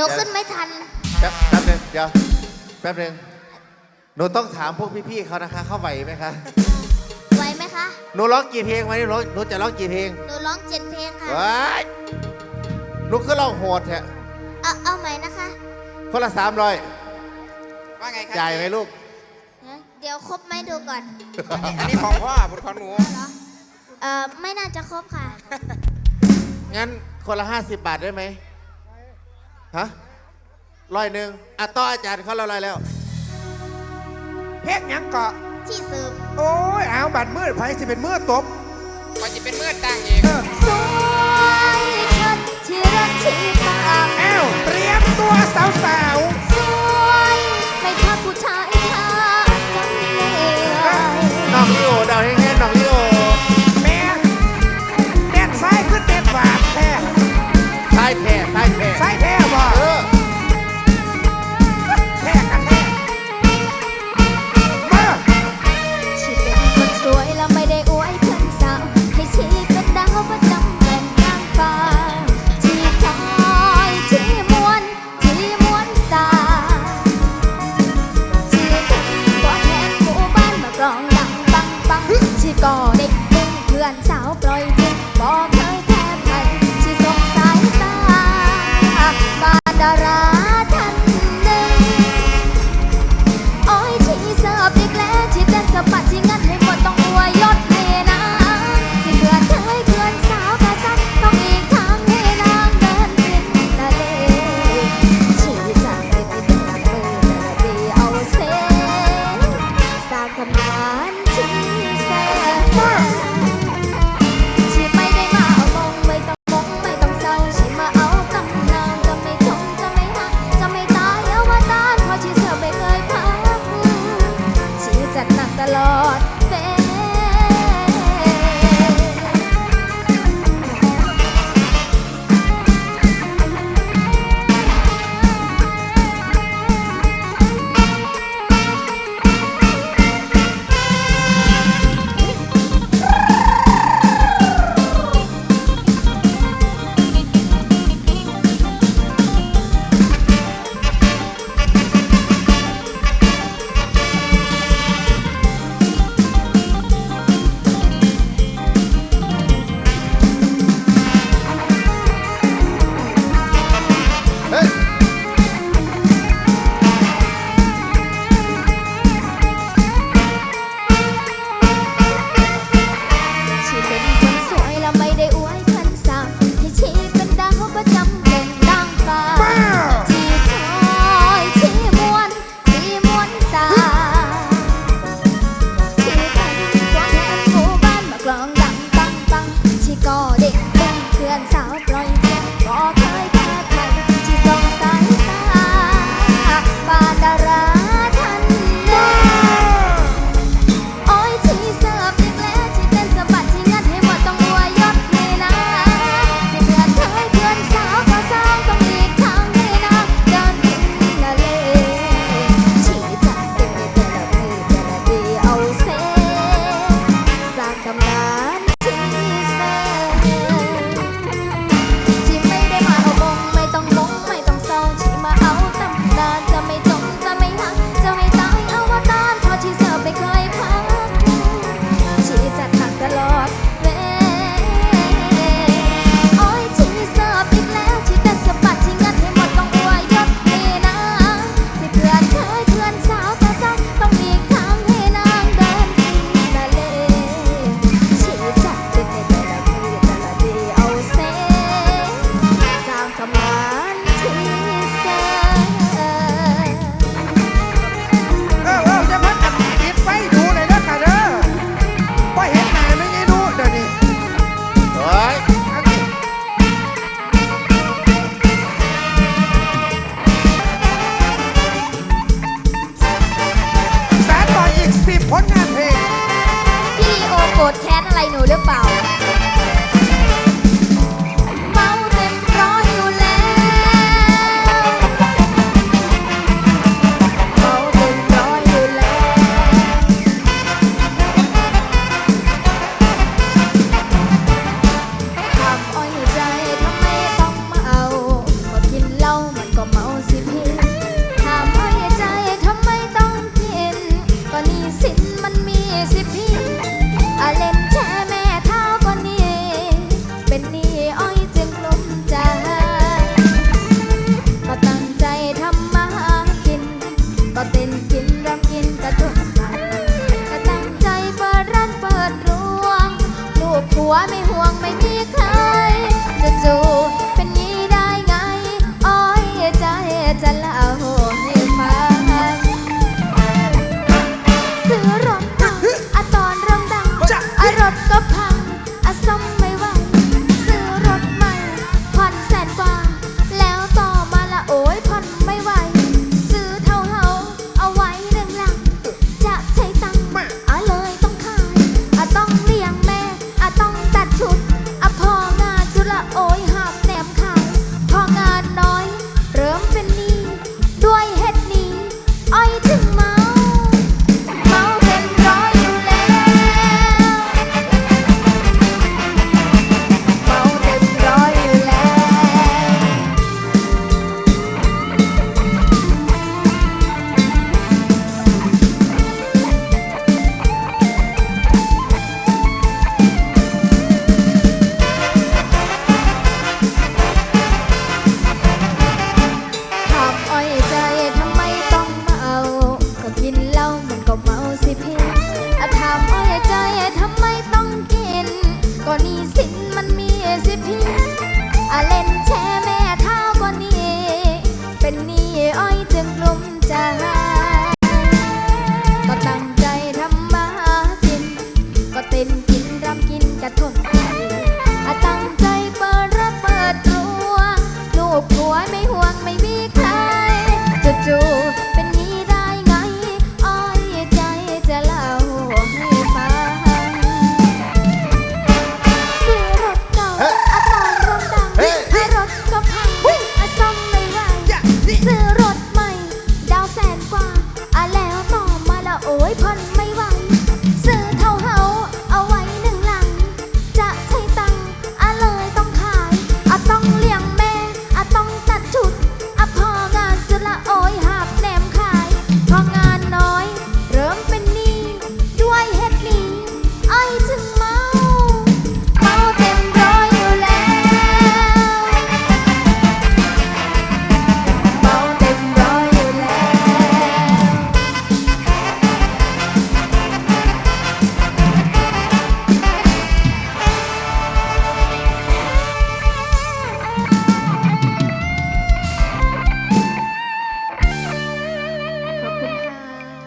หนูขึ้นไม่ทัน แป๊บแป๊บนึงเดี๋ยวแป๊บนึงหนูต้องถามพวกพี่ๆเขานะคะ เข้าไหวไหมคะไหวไหมคะ หนูร้องกี่เพลงไหมหนูร้หนูจะร้องกี่เพลงหนูร้องเจ็ดเพลงค่ะหนูก็ร้องโหดแทะเอาเอาใหม่นะคะคนละสามร้อยว่าไงครับจ่ไหมลูกเดี๋ยวครบไหมดูก่อนอันนี้ของพ่อบุตรของหนูเออไม่น่าจะครบค่ะ งั้นคนละห้าสิบบาทได้ไหม ฮะร้อยหนึ่งอะต่ออาจารย์เขาเรารอยแล้ว เพชงยังเกาะที่สืมโอ้ยเอาบัตรมืดไผสิเป็นมืดตบไว่าจะเป็นมืดตั้งเอง เออ หรือเปล่า ยพัน